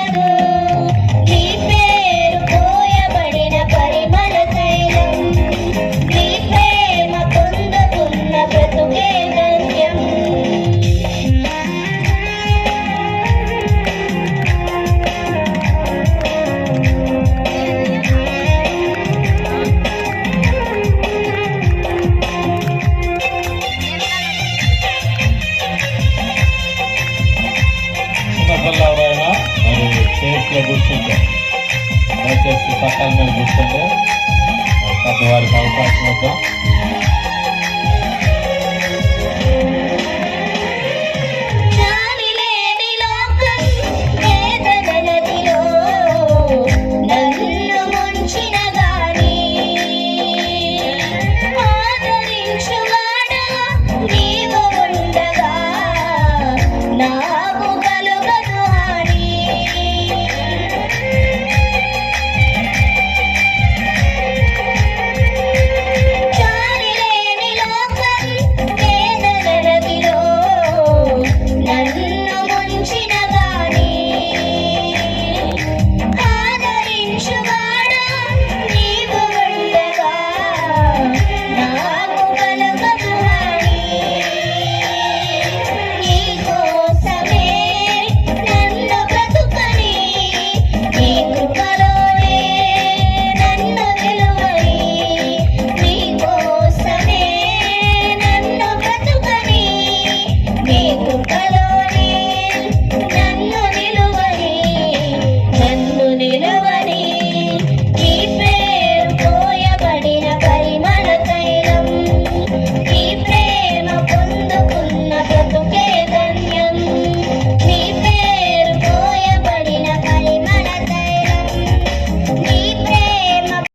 Amen. మనసులో గుర్తుంటాం దయచేసి సకాలంలో గుర్తుంటే పెద్దవారికి అవకాశం వద్దాం. ना